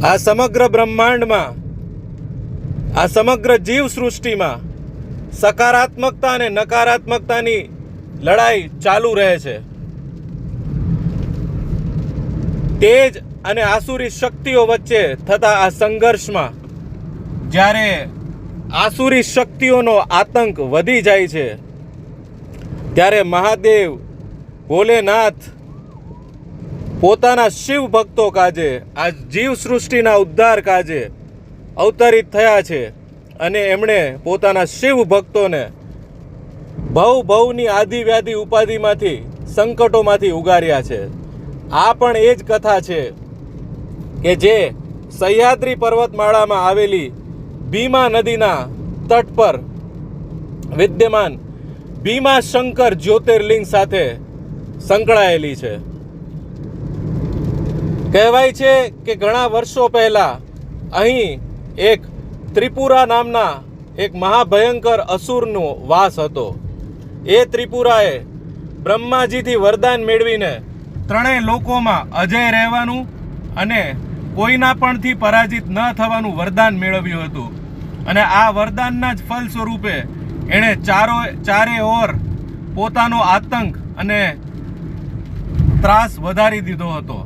આ સમગ્ર બ્રહ્માંડમાં, આ સમગ્ર જીવ સૃષ્ટિમાં સકારાત્મકતા અને નકારાત્મકતાની લડાઈ ચાલુ રહે છે. તેજ અને આસુરી શક્તિઓ વચ્ચે થતા આ સંઘર્ષમાં જ્યારે આસુરી શક્તિઓનો આતંક વધી જાય છે, ત્યારે મહાદેવ ભોલેનાથ પોતાના શિવ ભક્તો કાજે, આ જીવ સૃષ્ટિના ઉદ્ધાર કાજે અવતરિત થયા છે અને એમણે પોતાના શિવ ભક્તોને ભવ ભવની આદિ ઉપાધિમાંથી, સંકટોમાંથી ઉગાર્યા છે. આ પણ એ જ કથા છે કે જે સહ્યાદ્રી પર્વતમાળામાં આવેલી ભીમા નદીના તટ પર વિદ્યમાન ભીમા શંકર જ્યોતિર્લિંગ સાથે સંકળાયેલી છે. કહેવાય છે કે ઘણા વર્ષો પહેલા અહીં એક ત્રિપુરા નામના એક મહાભયંકર અસુરનો વાસ હતો. એ ત્રિપુરાએ બ્રહ્માજીથી વરદાન મેળવીને ત્રણેય લોકોમાં અજય રહેવાનું અને કોઈના પણથી પરાજિત ન થવાનું વરદાન મેળવ્યું હતું. અને આ વરદાનના જ ફલ સ્વરૂપે એણે ચારો, ચારે ઓર પોતાનો આતંક અને ત્રાસ વધારી દીધો હતો.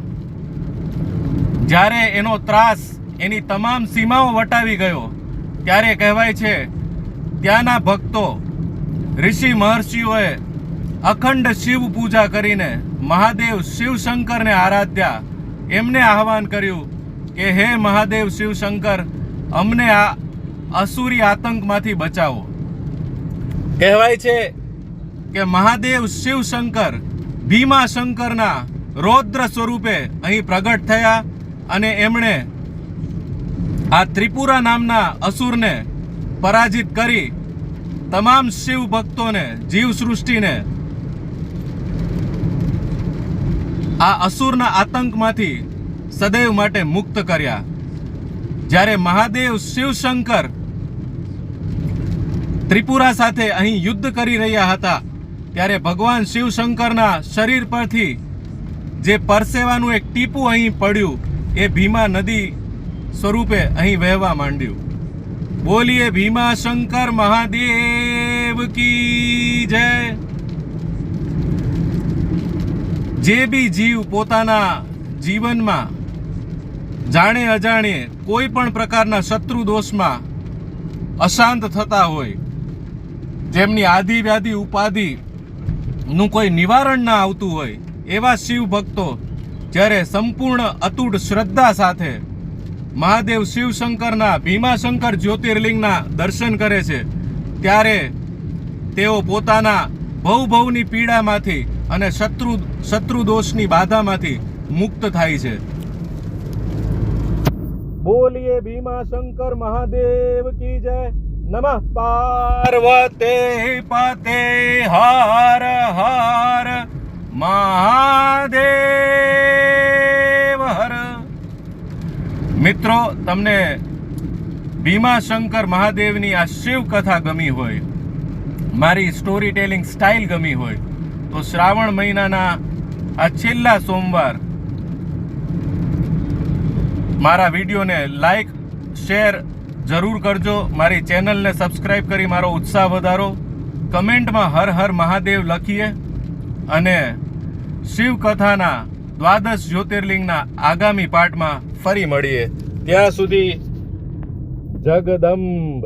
જ્યારે એનો ત્રાસ એની તમામ સીમાઓ વટાવી ગયો, ત્યારે કહેવાય છે, ત્યાંના ભક્તો, ઋષિ મહર્ષિઓએ અખંડ શિવ પૂજા કરીને મહાદેવ શિવશંકરને આરાધ્યા. એમને આહવાન કર્યું કે, હે મહાદેવ શિવશંકર, અમને આ અસુરી આતંકમાંથી બચાવો. કહેવાય છે કે, મહાદેવ શિવશંકર ભીમા શંકરના રૌદ્ર સ્વરૂપે અહીં પ્રગટ થયા અને એમણે આ ત્રિપુરા નામના અસુરને પરાજિત કરી તમામ શિવ ભક્તોને, જીવ સૃષ્ટિને આ અસુરના આતંકમાંથી સદૈવ માટે મુક્ત કર્યા. જ્યારે મહાદેવ શિવશંકર ત્રિપુરા સાથે અહીં યુદ્ધ કરી રહ્યા હતા, ત્યારે ભગવાન શિવશંકરના શરીર પરથી જે પરસેવાનું એક ટીપું અહીં પડ્યું એ ભીમા નદી સ્વરૂપે અહીં વહેવા માંડ્યું. બોલીએ, ભીમા શંકર મહાદેવ કી જય. જે બી જીવ પોતાના જીવનમાં જાણે અજાણે કોઈ પણ પ્રકારના શત્રુ દોષમાં અશાંત થતા હોય, જેમની આદિ વ્યાધિ ઉપાધિ કોઈ નિવારણ ના આવતું હોય, એવા શિવ ભક્તો જ્યારે સંપૂર્ણ અતૂટ શ્રદ્ધા સાથે મહાદેવ શિવશંકરના ભીમાશંકર જ્યોતિર્લિંગના દર્શન કરે છે, ત્યારે તેઓ પોતાના ભવભવની પીડામાંથી અને શત્રુ, શત્રુદોષની બાધામાંથી મુક્ત થાય છે. બોલીએ ભીમાશંકર મહાદેવ કી જય. નમઃ. પાર્વતે પતે હર હર મહાદેવ હર મિત્રો, તમને ભીમાશંકર મહાદેવની આ શિવ કથા ગમી હોય, મારી સ્ટોરી ટેલિંગ સ્ટાઇલ ગમી હોય, તો શ્રાવણ મહિનાના આ છેલ્લા સોમવાર મારા વિડીયોને લાઈક શેર જરૂર કરજો. મારી ચેનલને સબસ્ક્રાઈબ કરી મારો ઉત્સાહ વધારો. કમેન્ટમાં હર હર મહાદેવ લખીએ અને શિવ કથાના દ્વાદશ જ્યોતિર્લિંગના આગામી પાઠમાં ફરી મળીએ. ત્યાં સુધી જગદંબ.